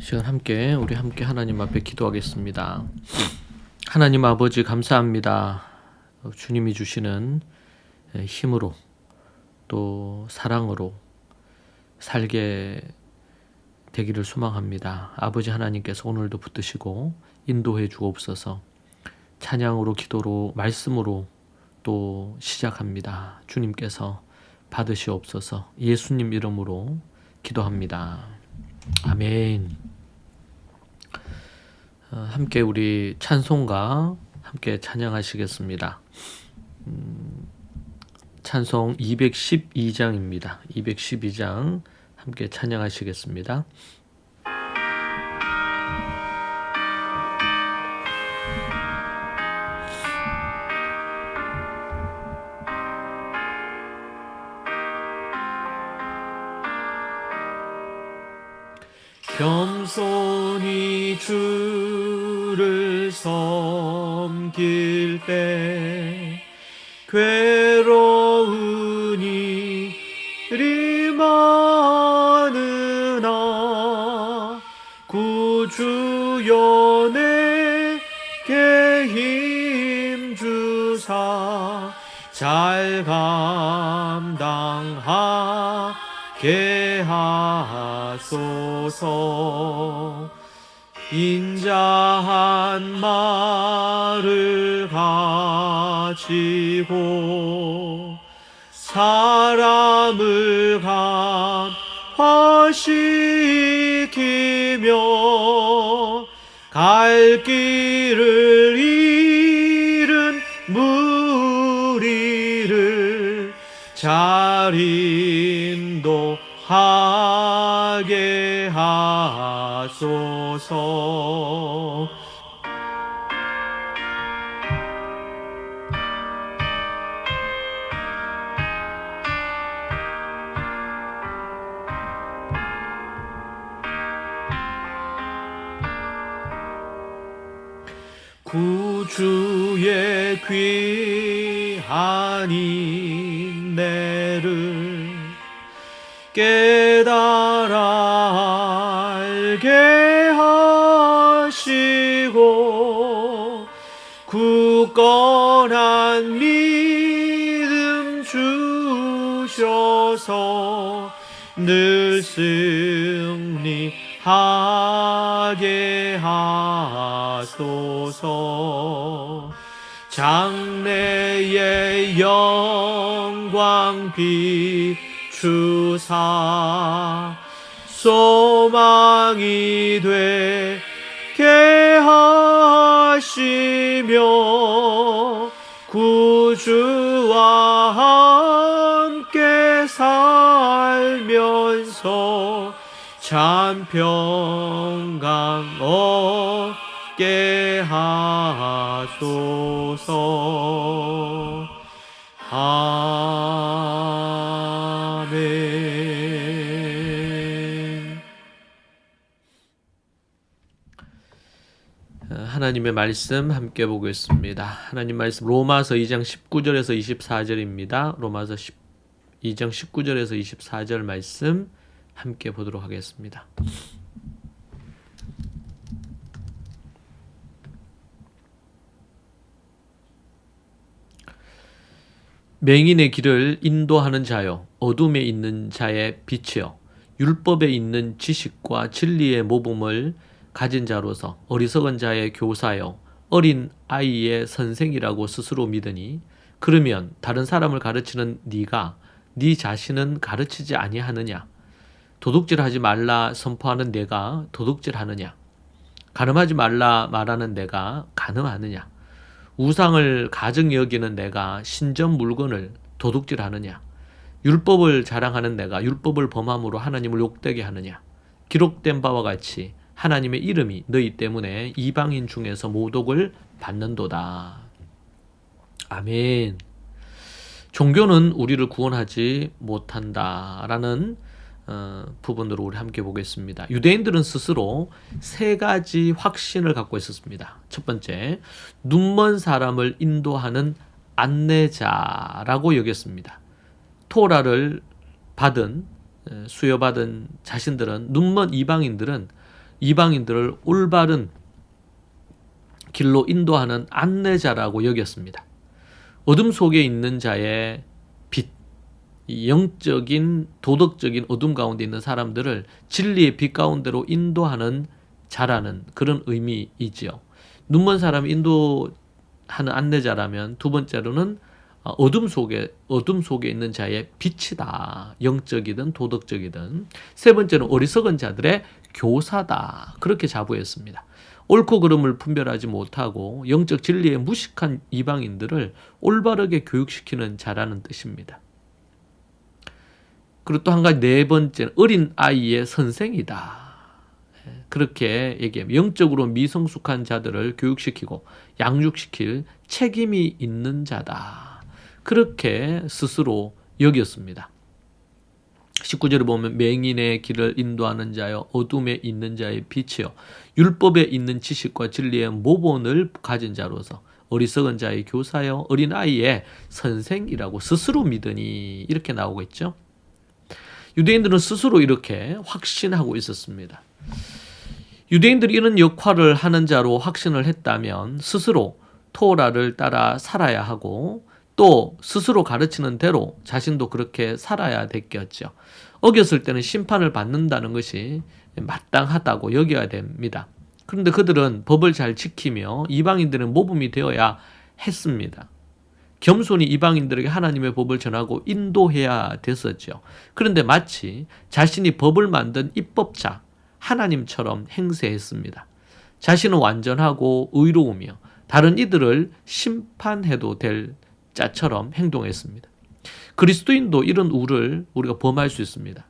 시간 함께 우리 함께 하나님 앞에 기도하겠습니다. 하나님 아버지 감사합니다. 주님이 주시는 힘으로 또 사랑으로 살게 되기를 소망합니다. 아버지 하나님께서 오늘도 붙드시고 인도해 주옵소서. 찬양으로 기도로 말씀으로 또 시작합니다. 주님께서 받으시옵소서. 예수님 이름으로 기도합니다. 아멘. 어, 함께 우리 찬송가 함께 찬양하시겠습니다. 음, 찬송 212장입니다. 212장 함께 찬양하시겠습니다. 겸손히 주를 섬길 때 괴로운 일이 많으나 구주여 내게 힘주사 잘 감당하게 하 소서. 인자한 말을 가지고 사람을 감화시키며 갈 길을 잃은 무리를 잘 인도 하게 하소서. 구주의 귀한 인내를 깨달아 늘 승리하게 하소서. 장래의 영광 비추사 소망이 되게 하시며 구주와 함께 살면서 참 평강 얻게 하소서 아멘 어, 하나님의 말씀 함께 보겠습니다. 하나님 말씀 로마서 2장 19절에서 24절입니다. 로마서 10, 2장 19절에서 24절 말씀 함께 보도록 하겠습니다. 맹인의 길을 인도하는 자여 어둠에 있는 자의 빛이여 율법에 있는 지식과 진리의 모범을 가진 자로서 어리석은 자의 교사여 어린 아이의 선생이라고 스스로 믿으니 그러면 다른 사람을 가르치는 네가 네 자신은 가르치지 아니하느냐 도둑질하지 말라 선포하는 내가 도둑질하느냐 가늠하지 말라 말하는 내가 가늠하느냐 우상을 가증 여기는 내가 신전 물건을 도둑질하느냐 율법을 자랑하는 내가 율법을 범함으로 하나님을 욕되게 하느냐 기록된 바와 같이 하나님의 이름이 너희 때문에 이방인 중에서 모독을 받는도다. 아멘. 종교는 우리를 구원하지 못한다라는 어, 부분으로 우리 함께 보겠습니다. 유대인들은 스스로 세 가지 확신을 갖고 있었습니다. 첫 번째, 눈먼 사람을 인도하는 안내자라고 여겼습니다. 토라를 받은 수여받은 자신들은 눈먼 이방인들은 이방인들을 올바른 길로 인도하는 안내자라고 여겼습니다. 어둠 속에 있는 자의 영적인 도덕적인 어둠 가운데 있는 사람들을 진리의 빛 가운데로 인도하는 자라는 그런 의미이지요. 눈먼 사람 인도하는 안내자라면 두 번째로는 어, 어둠 속에 어둠 속에 있는 자의 빛이다. 영적이든 도덕적이든. 세 번째는 어리석은 자들의 교사다. 그렇게 자부했습니다. 옳고 그름을 분별하지 못하고 영적 진리에 무식한 이방인들을 올바르게 교육시키는 자라는 뜻입니다. 그리고 또 한 가지 네 번째는 어린 아이의 선생이다. 예, 그렇게 얘기하면 영적으로 미성숙한 자들을 교육시키고 양육시킬 책임이 있는 자다. 그렇게 스스로 여겼습니다. 19절에 보면 맹인의 길을 인도하는 자여 어둠에 있는 자의 빛이요 율법에 있는 지식과 진리의 모본을 가진 자로서 어리석은 자의 교사여 어린 아이의 선생이라고 스스로 믿으니 이렇게 나오고 있죠. 유대인들은 스스로 이렇게 확신하고 있었습니다. 유대인들이 이런 역할을 하는 자로 확신을 했다면 스스로 토라를 따라 살아야 하고 또 스스로 가르치는 대로 자신도 그렇게 살아야 됐겠죠. 어겼을 때는 심판을 받는다는 것이 마땅하다고 여겨야 됩니다. 그런데 그들은 법을 잘 지키며 이방인들은 모범이 되어야 했습니다. 겸손히 이방인들에게 하나님의 법을 전하고 인도해야 됐었죠. 그런데 마치 자신이 법을 만든 입법자, 하나님처럼 행세했습니다. 자신은 완전하고 의로우며 다른 이들을 심판해도 될 자처럼 행동했습니다. 그리스도인도 이런 우를 우리가 범할 수 있습니다.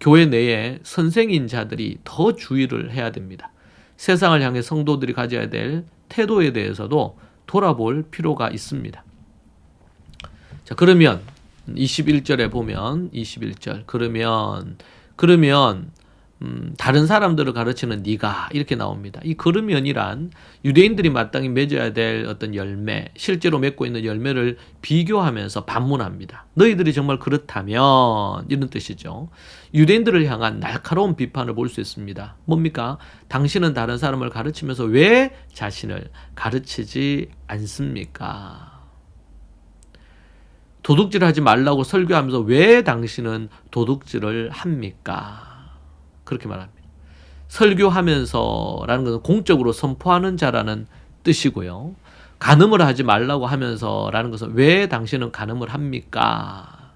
교회 내에 선생인 자들이 더 주의를 해야 됩니다. 세상을 향해 성도들이 가져야 될 태도에 대해서도 돌아볼 필요가 있습니다. 자, 그러면 21절에 보면 21절 그러면 그러면 음, 다른 사람들을 가르치는 네가 이렇게 나옵니다. 이 그러면이란 유대인들이 마땅히 맺어야 될 어떤 열매, 실제로 맺고 있는 열매를 비교하면서 반문합니다. 너희들이 정말 그렇다면 이런 뜻이죠. 유대인들을 향한 날카로운 비판을 볼 수 있습니다. 뭡니까? 당신은 다른 사람을 가르치면서 왜 자신을 가르치지 않습니까? 도둑질 하지 말라고 설교하면서 왜 당신은 도둑질을 합니까? 그렇게 말합니다. 설교하면서라는 것은 공적으로 선포하는 자라는 뜻이고요. 간음을 하지 말라고 하면서라는 것은 왜 당신은 간음을 합니까?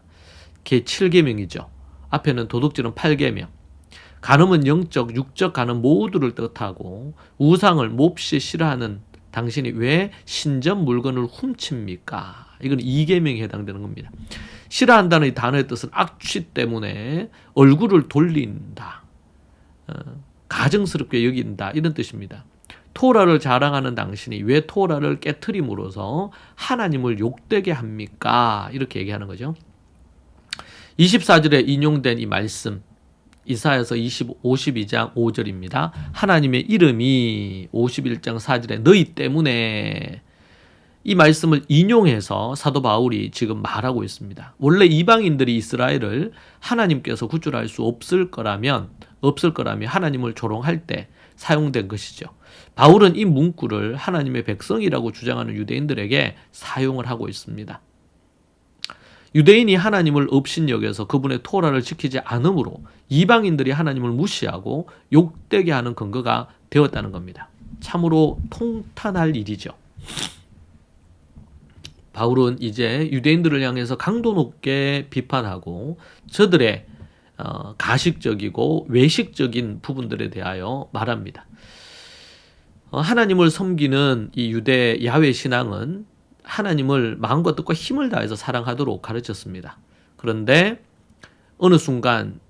개 7계명이죠. 앞에는 도둑질은 8계명. 간음은 영적, 육적 간음 모두를 뜻하고 우상을 몹시 싫어하는 당신이 왜 신전 물건을 훔칩니까? 이건 2계명에 해당되는 겁니다. 싫어한다는 이 단어의 뜻은 악취 때문에 얼굴을 돌린다. 어, 가증스럽게 여긴다 이런 뜻입니다. 토라를 자랑하는 당신이 왜 토라를 깨뜨림으로써 하나님을 욕되게 합니까? 이렇게 얘기하는 거죠. 24절에 인용된 이 말씀 이사야서 20, 52장 5절입니다. 하나님의 이름이 51장 4절에 너희 때문에 이 말씀을 인용해서 사도 바울이 지금 말하고 있습니다. 원래 이방인들이 이스라엘을 하나님께서 구출할 수 없을 거라면 없을 거라면 하나님을 조롱할 때 사용된 것이죠. 바울은 이 문구를 하나님의 백성이라고 주장하는 유대인들에게 사용을 하고 있습니다. 유대인이 하나님을 업신여겨서 그분의 토라를 지키지 않으므로 이방인들이 하나님을 무시하고 욕되게 하는 근거가 되었다는 겁니다. 참으로 통탄할 일이죠. 바울은 이제 유대인들을 향해서 강도 높게 비판하고 저들의 어, 가식적이고 외식적인 부분들에 대하여 말합니다. 어, 하나님을 섬기는 이 유대 야외 신앙은 하나님을 마음과 뜻과 힘을 다해서 사랑하도록 가르쳤습니다. 그런데 어느 순간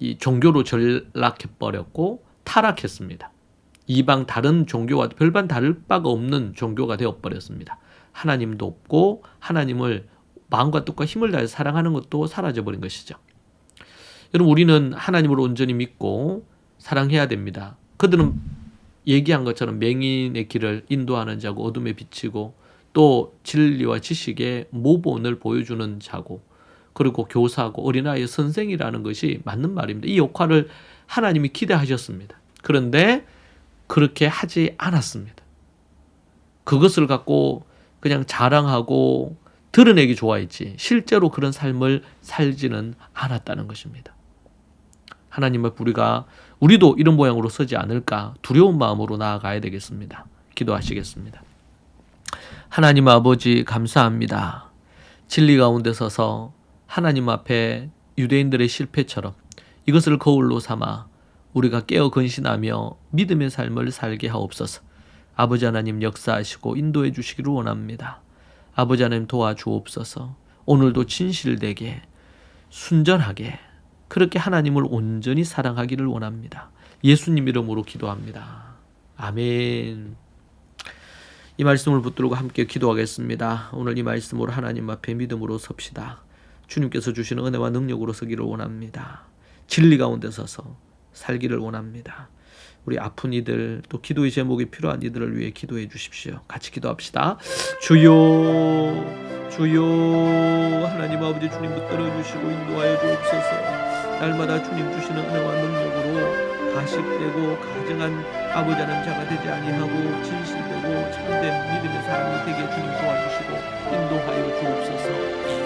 이 종교로 전락해 버렸고 타락했습니다. 이방 다른 종교와 별반 다를 바가 없는 종교가 되어 버렸습니다. 하나님도 없고 하나님을 마음과 뜻과 힘을 다해서 사랑하는 것도 사라져 버린 것이죠. 여러분 우리는 하나님을 온전히 믿고 사랑해야 됩니다. 그들은 얘기한 것처럼 맹인의 길을 인도하는 자고 어둠에 비치고 또 진리와 지식의 모본을 보여주는 자고 그리고 교사고 어린아이의 선생이라는 것이 맞는 말입니다. 이 역할을 하나님이 기대하셨습니다. 그런데 그렇게 하지 않았습니다. 그것을 갖고 그냥 자랑하고 드러내기 좋아했지 실제로 그런 삶을 살지는 않았다는 것입니다. 하나님 앞 우리가 우리도 이런 모양으로 서지 않을까 두려운 마음으로 나아가야 되겠습니다. 기도하시겠습니다. 하나님 아버지 감사합니다. 진리 가운데 서서 하나님 앞에 유대인들의 실패처럼 이것을 거울로 삼아 우리가 깨어 근신하며 믿음의 삶을 살게 하옵소서. 아버지 하나님 역사하시고 인도해 주시기를 원합니다. 아버지 하나님 도와주옵소서. 오늘도 진실되게 순전하게 그렇게 하나님을 온전히 사랑하기를 원합니다. 예수님 이름으로 기도합니다. 아멘. 이 말씀을 붙들고 함께 기도하겠습니다. 오늘 이 말씀으로 하나님 앞에 믿음으로 섭시다. 주님께서 주시는 은혜와 능력으로 서기를 원합니다. 진리 가운데 서서 살기를 원합니다. 우리 아픈 이들 또 기도의 제목이 필요한 이들을 위해 기도해 주십시오. 같이 기도합시다. 주여 주여 하나님 아버지 주님 붙들어 주시고 인도하여 주옵소서. 날마다 주님 주시는 은혜와 능력으로 가식되고 가정한 아버지 하나님 자가 되지 아니하고 진실되고 참된 믿음의 사람이 되게 주님 도와주시고 인도하여 주옵소서.